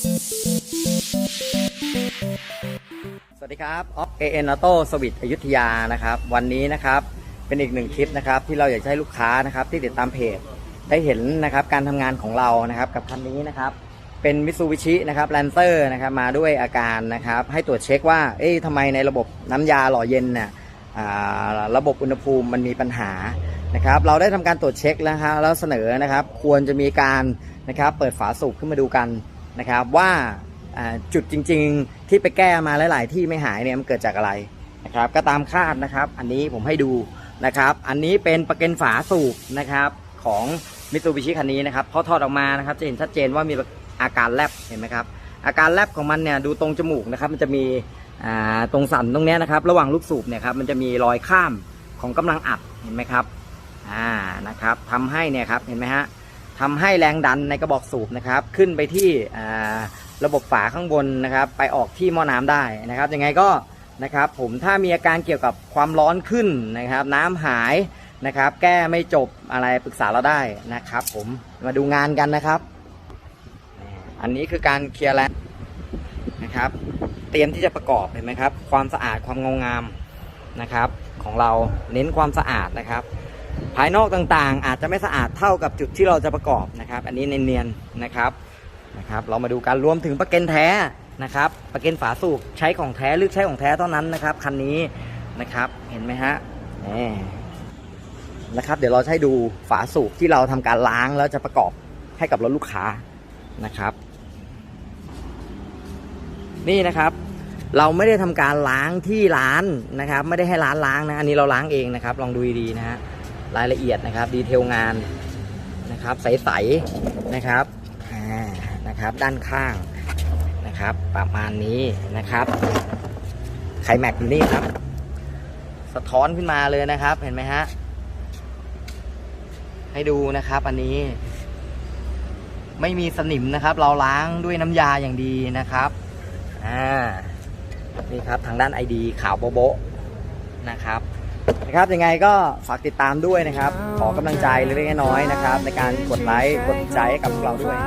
สวัสดีครับออฟเอ็นออโต้สวิตอยุธยานะครับ วันนี้นะครับเป็นอีกหนึ่งคลิปนะครับที่เราอยากให้ลูกค้านะครับที่ติดตามเพจได้เห็นนะครับการทำงานของเรานะครับกับคันนี้นะครับเป็นมิ t ซูบิชินะครับแลนเซอร์นะครับมาด้วยอาการนะครับให้ตรวจเช็คว่าเอ๊ะทำไมในระบบน้ำยาหล่อเย็นเนี่ยระบบอุณหภูมิมันมีปัญหานะครับเราได้ทำการตรวจเช็คแล้วฮะแล้วเสนอนะครับควรจะมีการนะครับเปิดฝาสูบขึ้นมาดูกัน นะครับว่าจุดจริง ๆที่ไปแก้มาหลาย ๆ ที่ไม่หายเนี่ยมันเกิดจากอะไรนะครับก็ตามคาดนะครับ อันนี้ผมให้ดูนะครับ อันนี้เป็นประกันฝาสูบนะครับของมิตซูบิชิคันนี้นะครับพอถอดออกมานะครับจะเห็นชัดเจนว่ามีอาการแลบเห็นไหมครับอาการแลบของมันเนี่ยดูตรงจมูกนะครับมันจะมีตรงสันตรงนี้นะครับระหว่างลูกสูบเนี่ยครับมันจะมีรอยข้ามของกำลังอัดเห็นไหมครับอ่านะครับทำให้เนี่ยครับเห็นไหมฮะ ทำให้แรงดันในกระบอกสูบนะครับ ขึ้นไปที่ระบบฝาข้างบนนะครับ ไปออกที่หม้อน้ำได้นะครับยังไงก็นะครับ ผมถ้ามีอาการเกี่ยวกับความร้อนขึ้นนะครับ น้ำหายนะครับ แก้ไม่จบอะไรปรึกษาเราได้นะครับ ผมมาดูงานกันนะครับ อันนี้คือการเคลียร์แล้วนะครับ เตรียมที่จะประกอบเห็นไหมครับ ความสะอาดความเงางามนะครับ ของเราเน้นความสะอาดนะครับายนอกต่างๆ อาจจะไม่สะอาดเท่ากับจุดที่เราจะประกอบนะครับ อันนี้เนียนๆนะครับนะครับ เรามาดูกันรวมถึงประกันแท้นะครับ ประกันฝาสูบใช้ของแท้หรือใช้ของแท้เท่านั้นนะครับคันนี้นะครับเห็นไหมฮะนี่นะครับ เดี๋ยวเราให้ดูฝาสูบที่เราทำการล้างแล้วจะประกอบให้กับรถลูกค้านะครับ นี่นะครับเราไม่ได้ทำการล้างที่ร้านนะครับ ไม่ได้ให้ร้านล้างนะ อันนี้เราล้างเองนะครับ ลองดูดีๆนะฮะ รายละเอียดนะครับดีเทลงานนะครับใสๆนะครับนะครับด้านข้างนะครับประมาณนี้นะครับไขแม็กอยู่นี่ครับ สะท้อนขึ้นมาเลยนะครับเห็นไหมฮะให้ดูนะครับอันนี้ ไม่มีสนิมนะครับ เราล้างด้วยน้ำยาอย่างดีนะครับอ่านี่ครับทางด้าน Id ดีขาวโบ๊ะนะครับ นะครับยังไงก็ฝากติดตามด้วยนะครับ ขอกำลังใจเล็กๆน้อยๆนะครับ ในการกดไลค์กดใจให้กับพวกเราด้วย